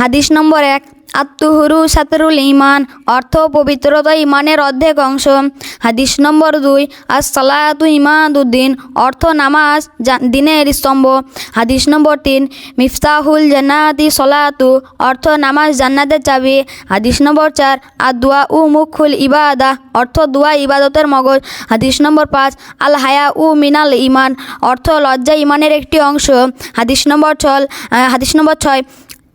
হাদিস নম্বর এক, আত্মহুরু সাতরুল ইমান অর্থ পবিত্রতা ইমানের অর্ধেক অংশ। হাদিস নম্বর দুই আর সালাতু ইমাদুদ্দিন অর্থ নামাজ দিনের স্তম্ভ। হাদিস নম্বর তিন, মিফতাহুল জান্নাতি সলাতু, অর্থ নামাজ জান্নাতের চাবি। হাদিস নম্বর চার আর দোয়া উ মুখুল ইবাদা, অর্থ দোয়া ইবাদতের মগজ। হাদিস নম্বর পাঁচ আল হায়া উ মিনাল ইমান অর্থ লজ্জা ইমানের একটি অংশ। হাদিস নম্বর ছল হাদিস নম্বর ছয়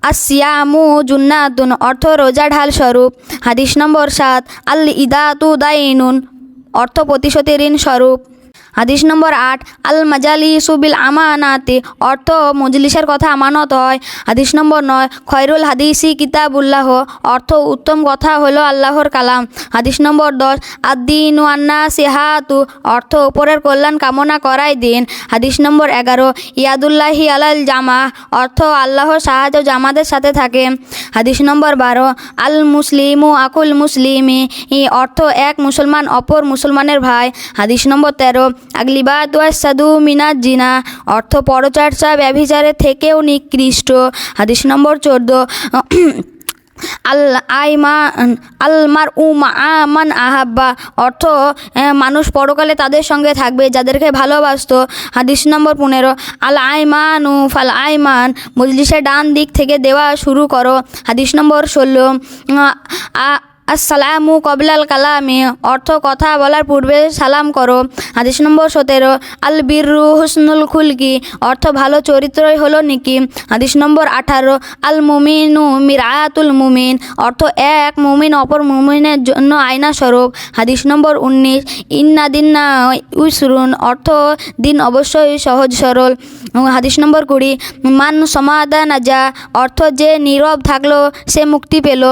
আসিয়ামু জুন্নাতুন, অর্থ রোজা ঢাল স্বরূপ হাদিস নম্বর সাত আল ইদাতু দাইনুন, অর্থ প্রতিশোধের ঋণ স্বরূপ হাদিস নম্বর আট আল মাজালি সুবিল আমানাতে অর্থ মজলিসের কথা আমানত হয়। হাদিস নম্বর নয় খয়রুল হাদিসি কিতাবুল্লাহ, অর্থ উত্তম কথা হলো আল্লাহর কালাম। হাদিস নম্বর দশ, আদ্দিন আন্না সিহাতু অর্থ উপরের কল্যাণ কামনা করাই দিন। হাদিস নম্বর এগারো, ইয়াদুল্লাহি আলাল জামা, অর্থ আল্লাহর সাহায্য জামাদের সাথে থাকে। হাদিস নম্বর বারো আল মুসলিমু আকুল মুসলিমি অর্থ এক মুসলমান অপর মুসলমানের ভাই। হাদিস নম্বর তেরো আগলিবাদ সাদু মিনাজ জিনা অর্থ পরচর্চা ব্যভিচারের থেকেও নিকৃষ্ট হাদিস নম্বর চোদ্দ আল আইমা আলমার উমা আমান আহাব্বা অর্থ মানুষ পরকালে তাদের সঙ্গে থাকবে যাদেরকে ভালোবাসত হাদিস নম্বর পনেরো আল আইমানু ফাল আইমান মজলিসের ডান দিক থেকে দেওয়া শুরু করো হাদিস নম্বর ষোলো আসসালামু কবলাল কালামে, অর্থ কথা বলার পূর্বে সালাম করো। হাদিস নম্বর সতেরো, আল বিরু হুসনুল খুলকি, অর্থ ভালো চরিত্রই হলো নিকি। হাদিস নম্বর আঠারো, আল মুমিনু মিরাতুল মুমিন, অর্থ এক মুমিন অপর মুমিনের জন্য আয়না স্বরূপ। হাদিস নম্বর উনিশ, ইন্না দিন্না অর্থ দিন অবশ্যই সহজ সরল। হাদিস নম্বর কুড়ি, মান সমাদা নাজা অর্থ যে নীরব থাকল সে মুক্তি পেল।